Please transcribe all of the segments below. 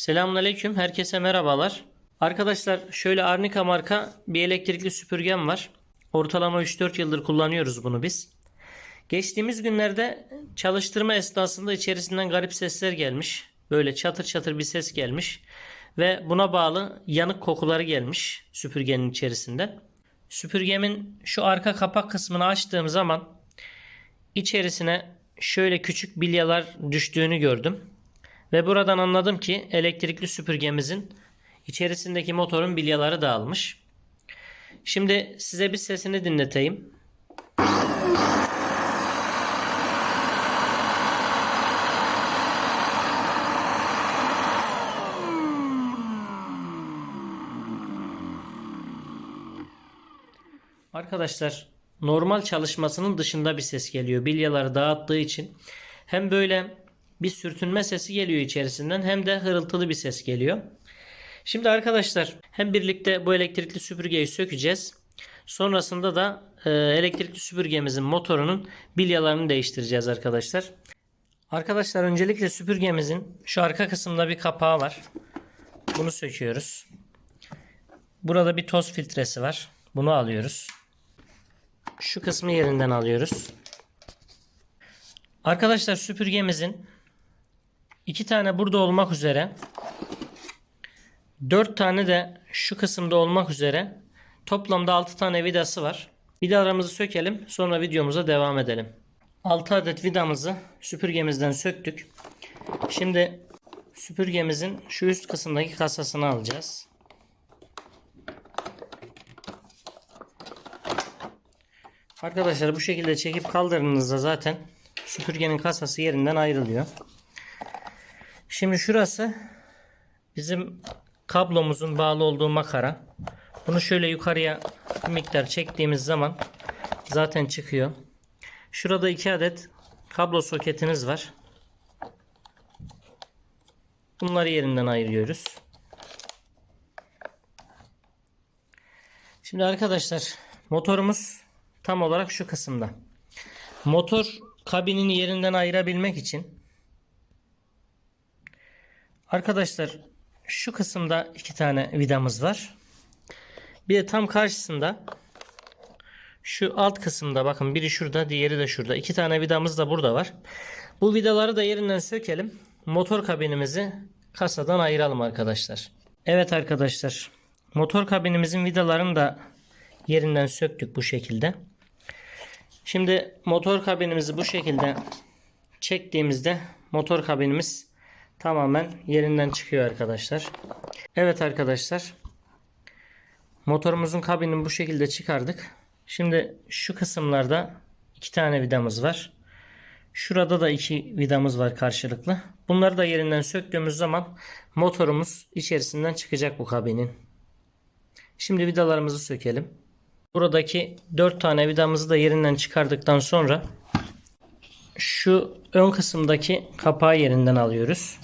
Selamünaleyküm. Herkese merhabalar. Arkadaşlar şöyle Arnica marka bir elektrikli süpürgem var. Ortalama 3-4 yıldır kullanıyoruz bunu biz. Geçtiğimiz günlerde çalıştırma esnasında içerisinden garip sesler gelmiş. Böyle çatır çatır bir ses gelmiş. Ve buna bağlı yanık kokuları gelmiş süpürgenin içerisinde. Süpürgemin şu arka kapak kısmını açtığım zaman içerisine şöyle küçük bilyalar düştüğünü gördüm. Ve buradan anladım ki elektrikli süpürgemizin içerisindeki motorun bilyaları dağılmış. Şimdi size bir sesini dinleteyim. Arkadaşlar normal çalışmasının dışında bir ses geliyor. Bilyaları dağıttığı için hem böyle bir sürtünme sesi geliyor içerisinden hem de hırıltılı bir ses geliyor. Şimdi arkadaşlar hem birlikte bu elektrikli süpürgeyi sökeceğiz. Sonrasında da e, elektrikli süpürgemizin motorunun bilyalarını değiştireceğiz arkadaşlar. Arkadaşlar öncelikle süpürgemizin şu arka kısımda bir kapağı var. Bunu söküyoruz. Burada bir toz filtresi var. Bunu alıyoruz. Şu kısmı yerinden alıyoruz. Arkadaşlar süpürgemizin iki tane burada olmak üzere dört tane de şu kısımda olmak üzere toplamda 6 tane vidası var. Vidalarımızı sökelim sonra videomuza devam edelim. 6 adet vidamızı süpürgemizden söktük. Şimdi süpürgemizin şu üst kısımdaki kasasını alacağız. Arkadaşlar bu şekilde çekip kaldırdığınızda zaten süpürgenin kasası yerinden ayrılıyor. Şimdi şurası bizim kablomuzun bağlı olduğu makara. Bunu şöyle yukarıya bir miktar çektiğimiz zaman zaten çıkıyor. Şurada iki adet kablo soketiniz var. Bunları yerinden ayırıyoruz. Şimdi arkadaşlar motorumuz tam olarak şu kısımda. Motor kabinini yerinden ayırabilmek için arkadaşlar şu kısımda iki tane vidamız var. Bir de tam karşısında şu alt kısımda bakın biri şurada diğeri de şurada. iki tane vidamız da burada var. Bu vidaları da yerinden sökelim. Motor kabinimizi kasadan ayıralım arkadaşlar. Evet arkadaşlar. Motor kabinimizin vidalarını da yerinden söktük bu şekilde. Şimdi motor kabinimizi bu şekilde çektiğimizde motor kabinimiz tamamen yerinden çıkıyor arkadaşlar. Evet arkadaşlar. Motorumuzun kabinini bu şekilde çıkardık. Şimdi şu kısımlarda iki tane vidamız var. Şurada da iki vidamız var karşılıklı. Bunları da yerinden söktüğümüz zaman motorumuz içerisinden çıkacak bu kabinin. Şimdi vidalarımızı sökelim. Buradaki 4 tane vidamızı da yerinden çıkardıktan sonra şu ön kısımdaki kapağı yerinden alıyoruz.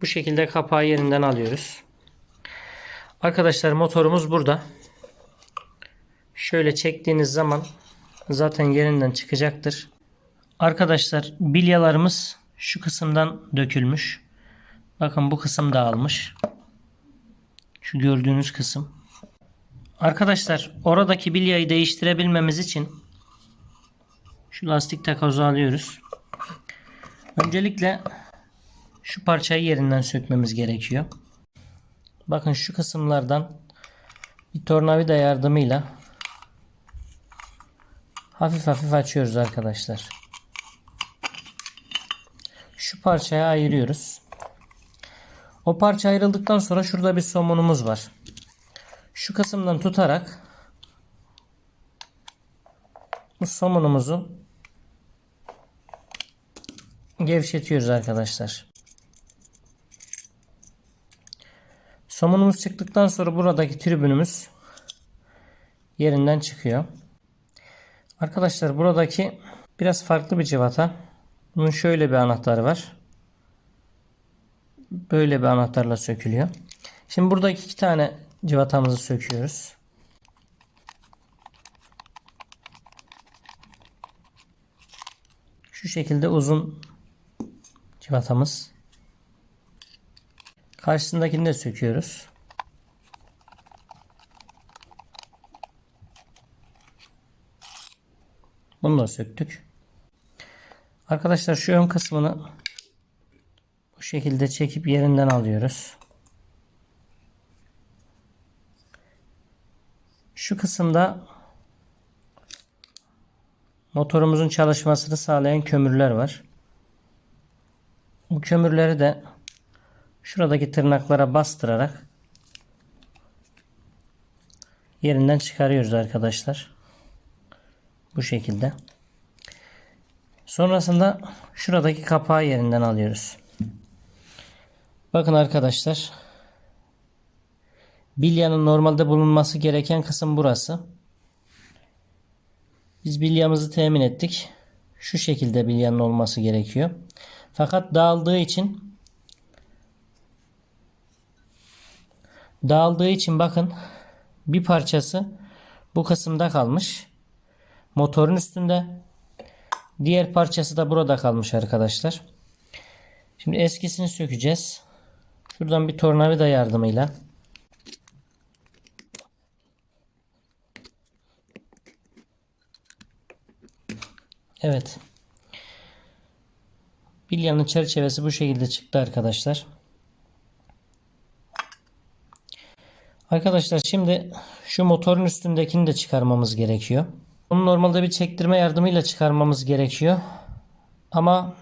Bu şekilde kapağı yerinden alıyoruz. Arkadaşlar motorumuz burada. Şöyle çektiğiniz zaman zaten yerinden çıkacaktır. Arkadaşlar bilyalarımız şu kısımdan dökülmüş. Bakın bu kısım dağılmış. Şu gördüğünüz kısım. Arkadaşlar oradaki bilyayı değiştirebilmemiz için şu lastik takozu alıyoruz. Öncelikle şu parçayı yerinden sökmemiz gerekiyor. Bakın şu kısımlardan bir tornavida yardımıyla hafif hafif açıyoruz arkadaşlar. Şu parçaya ayırıyoruz. O parça ayrıldıktan sonra şurada bir somunumuz var. Şu kısımdan tutarak bu somunumuzu gevşetiyoruz arkadaşlar. Somunumuz çıktıktan sonra buradaki tribünümüz yerinden çıkıyor. Arkadaşlar buradaki biraz farklı bir civata. Bunun şöyle bir anahtarı var. Böyle bir anahtarla sökülüyor. Şimdi buradaki iki tane civatamızı söküyoruz. Şu şekilde uzun Civatamız. Karşısındakini de söküyoruz. Bunu da söktük. Arkadaşlar şu ön kısmını bu şekilde çekip yerinden alıyoruz. Şu kısımda motorumuzun çalışmasını sağlayan kömürler var. Bu kömürleri de şuradaki tırnaklara bastırarak yerinden çıkarıyoruz arkadaşlar. Bu şekilde. Sonrasında şuradaki kapağı yerinden alıyoruz. Bakın arkadaşlar. Bilyanın normalde bulunması gereken kısım burası. Biz bilyamızı temin ettik. Şu şekilde bilyanın olması gerekiyor. Fakat dağıldığı için dağıldığı için bakın bir parçası bu kısımda kalmış. Motorun üstünde. Diğer parçası da burada kalmış arkadaşlar. Şimdi eskisini sökeceğiz. Şuradan bir tornavida yardımıyla Evet. Bilyanın çerçevesi bu şekilde çıktı arkadaşlar. Arkadaşlar şimdi şu motorun üstündekini de çıkarmamız gerekiyor. Bunu normalde bir çektirme yardımıyla çıkarmamız gerekiyor. Ama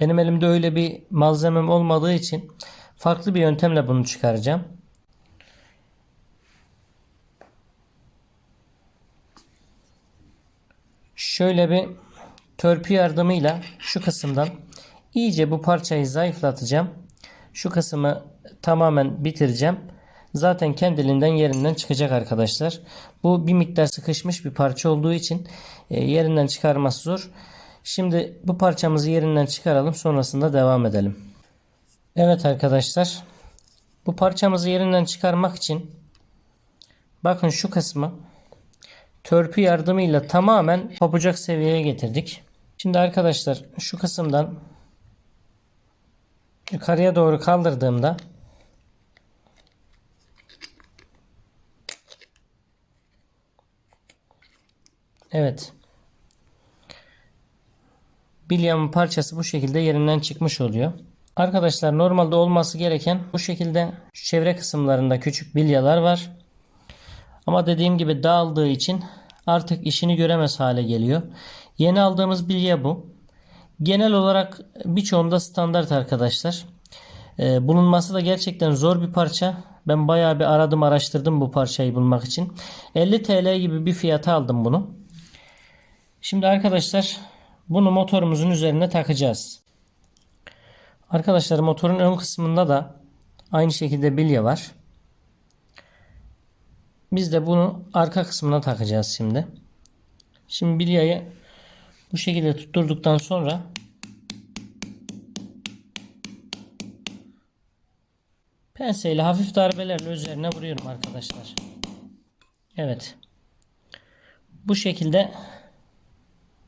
benim elimde öyle bir malzemem olmadığı için farklı bir yöntemle bunu çıkaracağım. Şöyle bir törpü yardımıyla şu kısımdan iyice bu parçayı zayıflatacağım. Şu kısmı tamamen bitireceğim. Zaten kendiliğinden yerinden çıkacak arkadaşlar. Bu bir miktar sıkışmış bir parça olduğu için e, yerinden çıkarması zor. Şimdi bu parçamızı yerinden çıkaralım. Sonrasında devam edelim. Evet arkadaşlar. Bu parçamızı yerinden çıkarmak için bakın şu kısmı törpü yardımıyla tamamen kopacak seviyeye getirdik. Şimdi arkadaşlar şu kısımdan yukarıya doğru kaldırdığımda Evet. Bilyamın parçası bu şekilde yerinden çıkmış oluyor. Arkadaşlar normalde olması gereken bu şekilde çevre kısımlarında küçük bilyalar var. Ama dediğim gibi dağıldığı için artık işini göremez hale geliyor. Yeni aldığımız bilye bu. Genel olarak birçoğunda standart arkadaşlar. Ee, bulunması da gerçekten zor bir parça. Ben bayağı bir aradım araştırdım bu parçayı bulmak için. 50 TL gibi bir fiyata aldım bunu. Şimdi arkadaşlar bunu motorumuzun üzerine takacağız. Arkadaşlar motorun ön kısmında da aynı şekilde bilye var. Biz de bunu arka kısmına takacağız şimdi. Şimdi bilyayı bu şekilde tutturduktan sonra penseyle hafif darbelerle üzerine vuruyorum arkadaşlar. Evet. Bu şekilde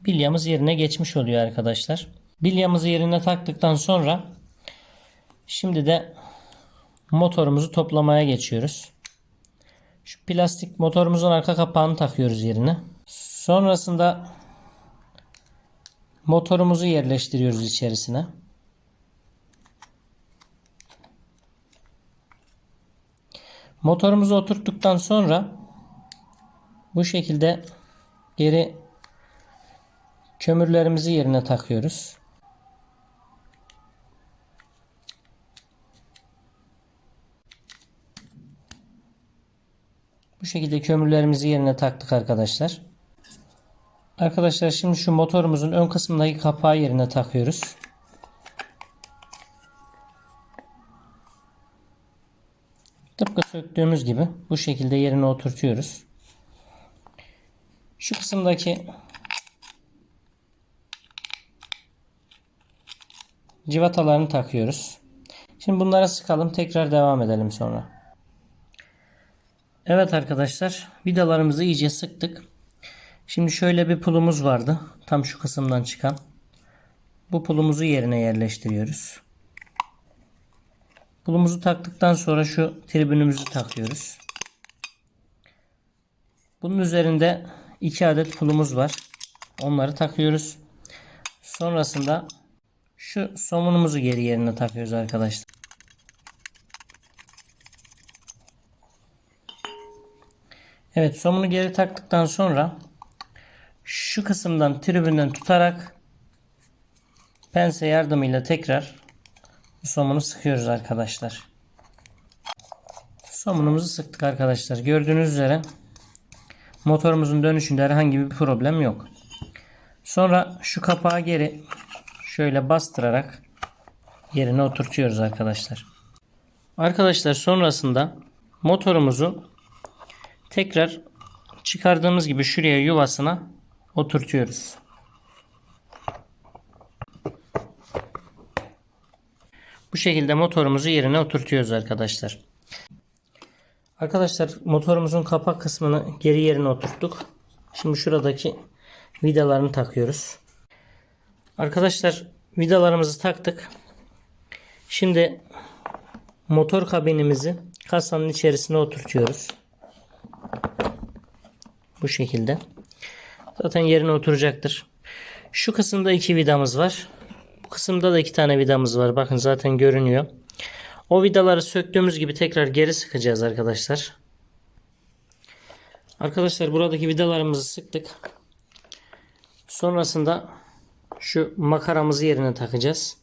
bilyamız yerine geçmiş oluyor arkadaşlar. Bilyamızı yerine taktıktan sonra şimdi de motorumuzu toplamaya geçiyoruz. Şu plastik motorumuzun arka kapağını takıyoruz yerine. Sonrasında motorumuzu yerleştiriyoruz içerisine. Motorumuzu oturttuktan sonra bu şekilde geri kömürlerimizi yerine takıyoruz. Bu şekilde kömürlerimizi yerine taktık arkadaşlar. Arkadaşlar şimdi şu motorumuzun ön kısmındaki kapağı yerine takıyoruz. Tıpkı söktüğümüz gibi bu şekilde yerine oturtuyoruz. Şu kısımdaki civatalarını takıyoruz. Şimdi bunlara sıkalım tekrar devam edelim sonra. Evet arkadaşlar vidalarımızı iyice sıktık. Şimdi şöyle bir pulumuz vardı. Tam şu kısımdan çıkan. bu pulumuzu yerine yerleştiriyoruz. Pulumuzu taktıktan sonra şu tribünümüzü takıyoruz. Bunun üzerinde iki adet pulumuz var. Onları takıyoruz. Sonrasında şu somunumuzu geri yerine takıyoruz arkadaşlar. Evet somunu geri taktıktan sonra şu kısımdan tribünden tutarak pense yardımıyla tekrar somunu sıkıyoruz arkadaşlar. Somunumuzu sıktık arkadaşlar. Gördüğünüz üzere motorumuzun dönüşünde herhangi bir problem yok. Sonra şu kapağı geri şöyle bastırarak yerine oturtuyoruz arkadaşlar. Arkadaşlar sonrasında motorumuzu tekrar çıkardığımız gibi şuraya yuvasına oturtuyoruz. Bu şekilde motorumuzu yerine oturtuyoruz arkadaşlar. Arkadaşlar motorumuzun kapak kısmını geri yerine oturttuk. Şimdi şuradaki vidalarını takıyoruz. Arkadaşlar vidalarımızı taktık. Şimdi motor kabinimizi kasanın içerisine oturtuyoruz. Bu şekilde. Zaten yerine oturacaktır. Şu kısımda iki vidamız var. Bu kısımda da iki tane vidamız var. Bakın zaten görünüyor. O vidaları söktüğümüz gibi tekrar geri sıkacağız arkadaşlar. Arkadaşlar buradaki vidalarımızı sıktık. Sonrasında şu makaramızı yerine takacağız.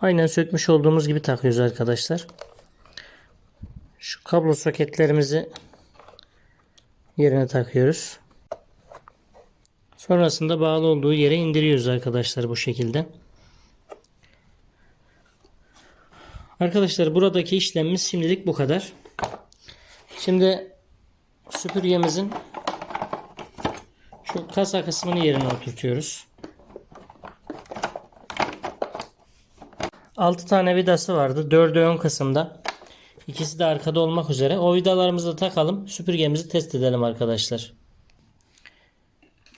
Aynen sökmüş olduğumuz gibi takıyoruz arkadaşlar. Şu kablo soketlerimizi yerine takıyoruz. Sonrasında bağlı olduğu yere indiriyoruz arkadaşlar bu şekilde. Arkadaşlar buradaki işlemimiz şimdilik bu kadar. Şimdi süpürgemizin şu kasa kısmını yerine oturtuyoruz. 6 tane vidası vardı. 4'ü ön kısımda. İkisi de arkada olmak üzere. O vidalarımızı da takalım. Süpürgemizi test edelim arkadaşlar.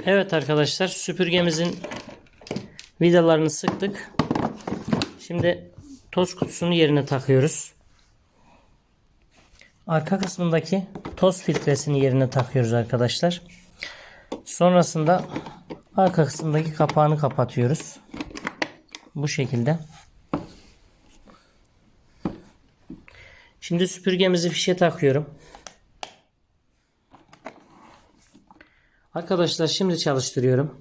Evet arkadaşlar süpürgemizin vidalarını sıktık. Şimdi toz kutusunu yerine takıyoruz. Arka kısmındaki toz filtresini yerine takıyoruz arkadaşlar. Sonrasında arka kısmındaki kapağını kapatıyoruz. Bu şekilde. Şimdi süpürgemizi fişe takıyorum. Arkadaşlar şimdi çalıştırıyorum.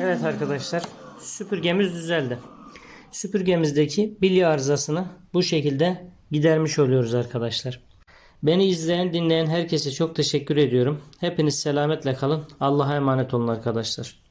Evet arkadaşlar süpürgemiz düzeldi. Süpürgemizdeki bilye arızasını bu şekilde gidermiş oluyoruz arkadaşlar. Beni izleyen dinleyen herkese çok teşekkür ediyorum. Hepiniz selametle kalın. Allah'a emanet olun arkadaşlar.